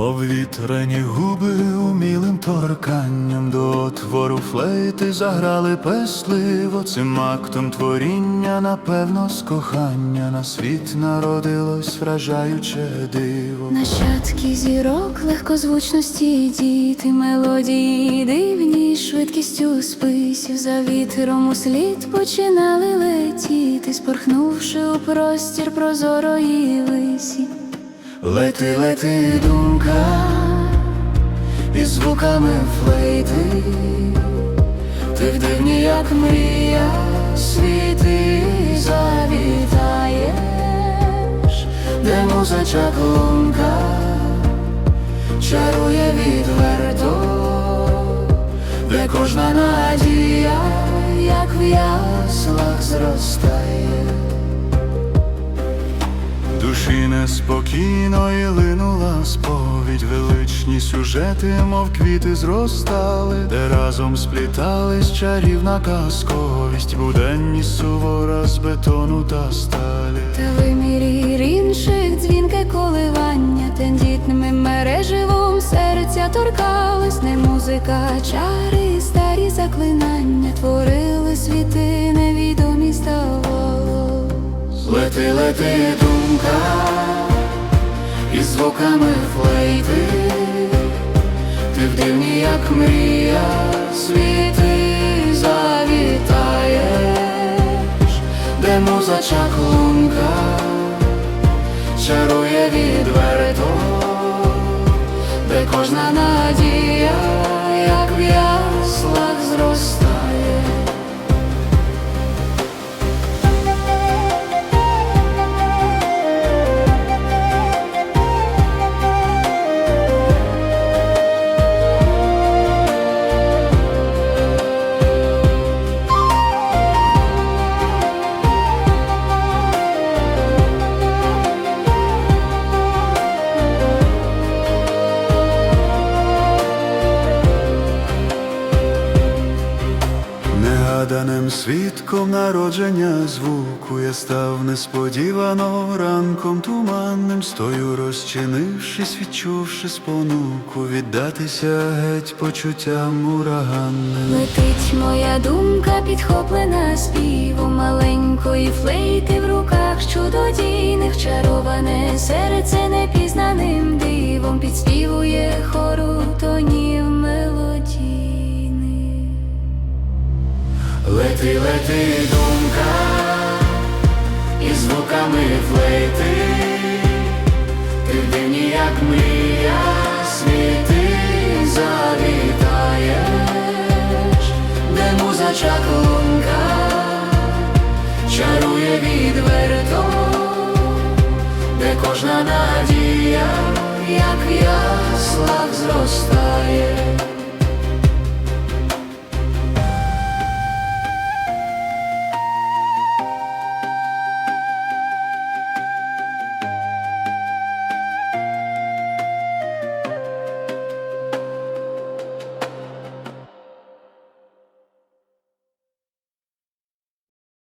Обвітрені губи умілим торканням до твору флейти заграли песливо цим актом творіння, напевно, з кохання на світ народилось вражаюче диво. Нащадки зірок легкозвучності діти, мелодії дивні, швидкістю списів за вітром у слід починали летіти, спорхнувши у простір прозорої висі. Лети, лети, думка, із звуками флейти, ти в дивні, як мрія, світи завітаєш, де муза чаклунка чарує відверто, де кожна надія, як в яслах зростає. Душі неспокійно і линула сповідь, величні сюжети, мов квіти зростали, де разом сплітались чарівна казковість, буденність сувора з бетону та сталі. Та вимірі інших дзвінке коливання, тендітними мереживом серця торкались, не музика, чари, старі заклинання. Творили Лети, лети, думка, із звуками флейти, ти в дивні, як мрія, світи завітаєш, де муза чаклунка чарує відверто, де кожна надія, як в яслах зростає. Негаданим свідком народження звуку я став несподівано ранком туманним, стою розчинившись, відчувши спонуку, віддатися геть почуттям ураганним. Летить моя думка, підхоплена співом маленької флейти в руках чудодійних, чароване серце непізнаним дивом підспівує хору тонів Лети, лети, думка, із звуками флейти, ти в дивні, як мрія, світи завітаєш, де муза чаклунка чарує відверто, де кожна надія, як зростає.